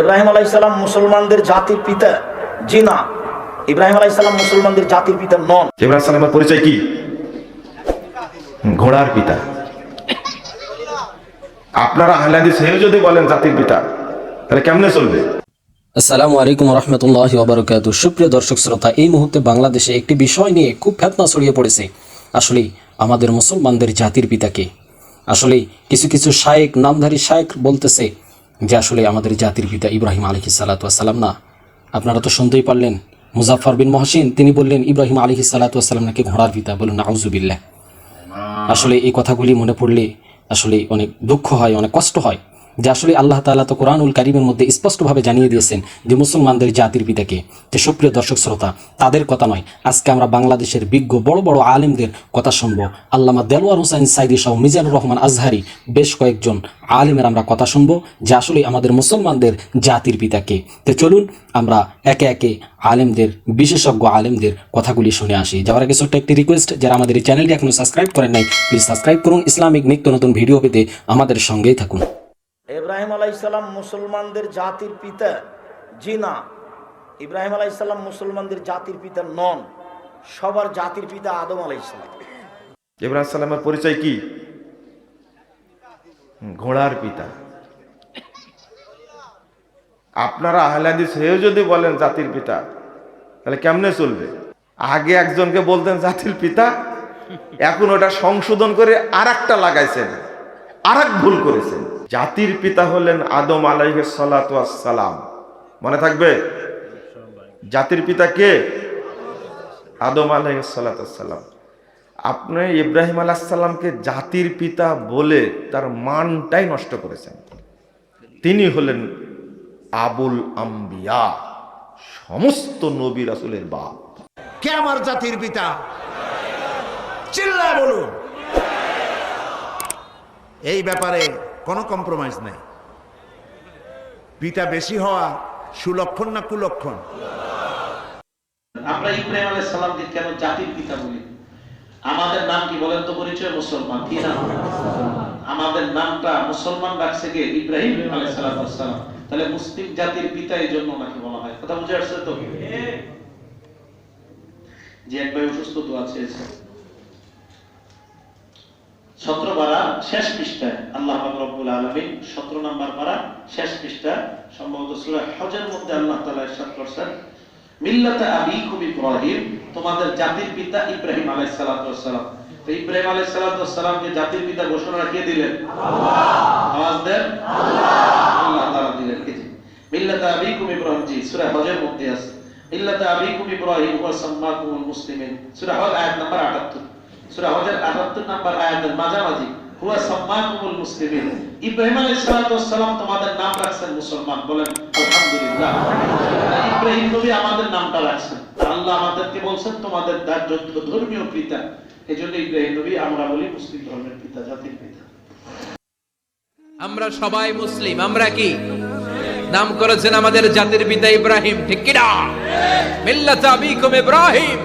ইব্রাহিম আলাইসাল্লাম মুসলমানদের জাতির পিতা জি না ইব্রাহিম আলাইসাল্লাম মুসলমানদের জাতির পিতা নন। ইব্রাহিম সালামের পরিচয় কি? ঘোড়ার পিতা। আপনারা আহলাদিস যদি বলেন জাতির পিতা তাহলে কেমনে চলবে? আসসালামু আলাইকুম রহমতুল্লাহ ওবরকাত। সুপ্রিয় দর্শক শ্রোতা এই মুহূর্তে বাংলাদেশে একটি বিষয় নিয়ে খুব ফেতনা ছড়িয়ে পড়েছে। আসলে আমাদের মুসলমানদের জাতির পিতাকে আসলে কিছু কিছু শায়েক নামধারী শায়েক বলতেছে যে আসলে আমাদের জাতির পিতা ইব্রাহিম আলহি সালাতাম না। আপনারা তো শুনতেই পারলেন মুজাফর বিন মহসিন, তিনি বললেন, ইব্রাহিম আলহি সালাতাম নাকি ঘোড়ার পিতা? বলুন আউজুবিল্লাহ আসলে এই কথাগুলি মনে পড়লে আসলে অনেক দুঃখ হয়, অনেক কষ্ট হয়। যে আসলে আল্লাহ তাআলা তো কোরআনুল কারিমের মধ্যে স্পষ্টভাবে জানিয়ে দিয়েছেন যে মুসলমানদের জাতির পিতাকে, যে সুপ্রিয় দর্শক শ্রোতা, তাদের কথা নয়। আজকে আমরা বাংলাদেশের বিজ্ঞ বড় বড় আলেমদের কথা শুনব। আল্লামা দেলোয়ার হুসাইন সাইদি সহ মিজানুর রহমান আজহারি বেশ কয়েকজন আলেমের আমরা কথা শুনব, যে আসলে আমাদের মুসলমানদের জাতির পিতাকে। তো চলুন, আমরা একে একে আলেমদের, বিশেষজ্ঞ আলেমদের কথাগুলি শুনে আসি। যাওয়ার আগে ছোট্ট একটি রিকোয়েস্ট যারা আমাদের এই চ্যানেলটি এখনও সাবস্ক্রাইব করেন নাই প্লিজ সাবস্ক্রাইব করুন। ইসলামিক নিত্য নতুন ভিডিও পেতে আমাদের সঙ্গেই থাকুন। ইব্রাহিম আলাইসাল্লাম মুসলমানদের জাতির পিতা জি না ইব্রাহিম আলাইসাল্লাম মুসলমানদের জাতির পিতা নন, সবার জাতির পিতা আদম আলাইসাল্লাম ইব্রাহিম সালামের পরিচয় কি? ঘোড়ার পিতা। আপনারা আহলাদিস হয়েও যদি বলেন জাতির পিতা, তাহলে কেমনে চলবে? আগে একজনকে বলতেন জাতির পিতা, এখন ওটা সংশোধন করে আর একটা লাগাইছেন আর ভুল করেছেন। জাতির পিতা হলেন আদম আলাইহে সালাম মনে থাকবে? জাতির পিতা কে? আদম আলাইহে সালাম আপনি ইব্রাহিম আলাহাল্লামকে জাতির পিতা বলে তার মানটাই নষ্ট করেছেন। তিনি হলেন আবুল আম্বিয়া, সমস্ত নবী রাসুলের বাপ। কে আমার জাতির পিতা? চিল্লায় বলুন। এই ব্যাপারে কোনো কম্প্রোমাইজ নেই। পিতা বেশি হওয়া সুলক্ষণ না কুলক্ষণ? আমরা ইব্রাহিম আলাইহিস সালামকে কেন জাতির পিতা বলি? আমাদের নাম কি বলেন তো পরিচয়? মুসলমান। কি নাম? আমাদের নামটা মুসলমান রাখছে কে? ইব্রাহিম আলাইহিস সালাম। তাহলে মুসলিম জাতির পিতা এই জন্য ওনাকে বলা হয়। কথা বুঝে আসছে তো? যে এক ভাই অসুস্থ তো আছে সতেরো পারা শেষ পৃষ্ঠায় আল্লাহ রব্বুল আলমিন সতেরো নম্বর পারা শেষ পৃষ্ঠা সম্ভবত সুরা হজের মধ্যে আল্লাহ তালা ইরশাদ করছেন মিল্লাতে আবিকুম ইব্রাহিম তোমাদের জাতির পিতা ইব্রাহিম আলাইহিস সালাতু ওয়াসসালাম। তো ইব্রাহিম আলাইহিস সালাতু ওয়াসসালামকে জাতির পিতা ঘোষণা কে দিলেন? আওয়াজ দেন। আল্লাহ। তাআলা দিলেন কি জি। মিল্লাতে আবিকুম ইব্রাহিম জি সূরা হজের মধ্যে আছে। মিল্লাতে আবিকুম ইব্রাহিম ওয়া সাম্মাকুমুল মুসলিমিন। সূরা হজ আয়াত নাম্বার 78 সূরা হজের 78 নাম্বার আয়াতের মাঝামাঝি সাম্মাকুমুল মুসলিমিন। ইব্রাহিম আলাইহিস সালাতু ওয়াসসালাম তোমাদের ধর্মীয় পিতা। ইব্রাহিম নবী আমরা বলি মুসলিম ধর্মের পিতা, জাতির পিতা। আমরা সবাই মুসলিম, আমরা কি? নাম করেছেন আমাদের জাতির পিতা ইব্রাহিম, ঠিক কিনা? মিল্লাত আবিকুম ইব্রাহিম।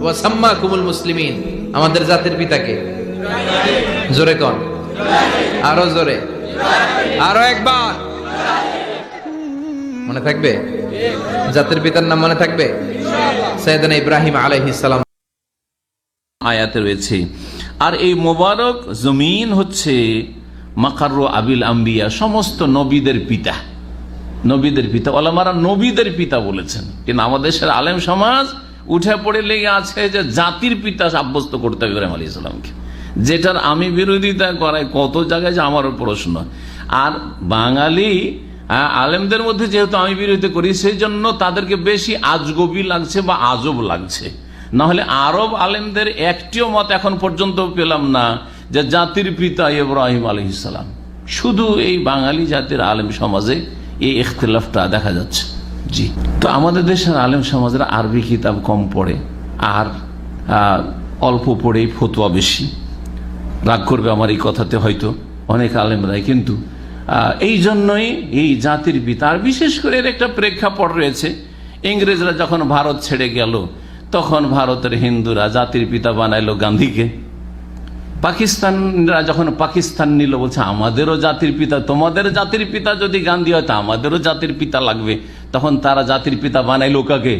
ওয়া সাম্মাকুমুল মুসলিমিন, আমাদের জাতির পিতাকে। জোরে কোন। আরও জোরে। আরও একবার। মনে থাকবে? জাতির পিতার নাম মনে থাকবে? সৈয়দনা ইব্রাহিম আলাইহিস সালাম। আয়াতে রয়েছে, আর এই মোবারক জমিন হচ্ছে মাকার আবিল আম্বিয়া, সমস্ত নবীদের পিতা। নবীদের পিতা, ওলামারা নবীদের পিতা বলেছেন। কিন্তু আমাদের দেশের আলেম সমাজ উঠে পড়ে লেগে আছে যে জাতির পিতা সাব্যস্ত করতে হবে ইব্রাহিম আলী ইসলামকে যেটার আমি বিরোধিতা করাই, কত জায়গায় যে আমারও প্রশ্ন। আর বাঙালি আলেমদের মধ্যে যেহেতু আমি বিরোধিতা করি সেই জন্য তাদেরকে বেশি আজগবি লাগছে বা আজব লাগছে। না হলে আরব আলেমদের একটিও মত এখন পর্যন্ত পেলাম না যে জাতির পিতা ইব্রাহিম আলহিসাম শুধু এই বাঙালি জাতির আলেম সমাজে এই ইখতলাফটা দেখা যাচ্ছে। জি। তো আমাদের দেশের আলেম সমাজের আরবি কিতাব কম পড়ে, আর অল্প পড়েই ফতুয়া বেশি। রাগ করবে আমার এই কথাতে হয়তো অনেক আলেমরাই, কিন্তু এই জন্যই এই জাতির পিতা, আর বিশেষ করে এর একটা প্রেক্ষাপট রয়েছে। ইংরেজরা যখন ভারত ছেড়ে গেল, তখন ভারতের হিন্দুরা জাতির পিতা বানাইলো গান্ধীকে। পাকিস্তানরা যখন পাকিস্তান নিল, বলছে, আমাদেরও জাতির পিতা, তোমাদের জাতির পিতা যদি গান্ধী হয়, তা আমাদেরও জাতির পিতা লাগবে। তখন তারা জাতির পিতা বানাইলো কাকে?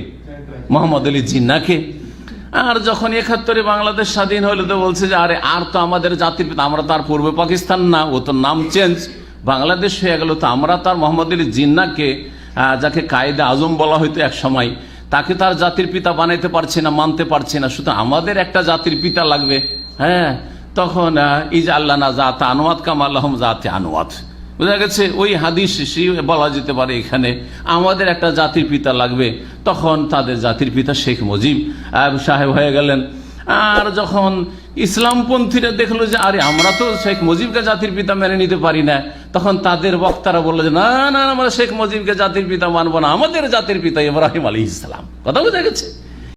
মোহাম্মদ আলী জিন্নাকে আর যখন একাত্তরে বাংলাদেশ স্বাধীন হলো, তো বলছে যে, আরে, আর তো আমাদের জাতির পিতা, আমরা তার পূর্বে পাকিস্তান না, ও তো নাম চেঞ্জ। বাংলাদেশ হয়ে গেল, তো আমরা তার মোহাম্মদ আলী জিন্নাকে যাকে কায়দা আজম বলা হইতো এক সময়, তাকে তার জাতির পিতা বানাইতে পারছে না, মানতে পারছে না। শুধু আমাদের একটা জাতির পিতা লাগবে। হ্যাঁ তখন ইজ আল্লাহ না জাত, আনোয়াত কাম আল্লাহম জাতে আনোয়াত। বোঝা গেছে ওই হাদিস বলা যেতে পারে এখানে, আমাদের একটা জাতির পিতা লাগবে, তখন তাদের জাতির পিতা শেখ মুজিব। সাহেব হয়ে গেলেন। আর যখন ইসলামপন্থীরা দেখল যে, আরে, আমরা তো শেখ মুজিবকে জাতির পিতা মেনে নিতে পারি না, তখন তাদের বক্তারা বলল যে, না না আমরা শেখ মুজিবকে জাতির পিতা মানবো না, আমাদের জাতির পিতা ইব্রাহিম আলী ইসলাম কথা বোঝা গেছে?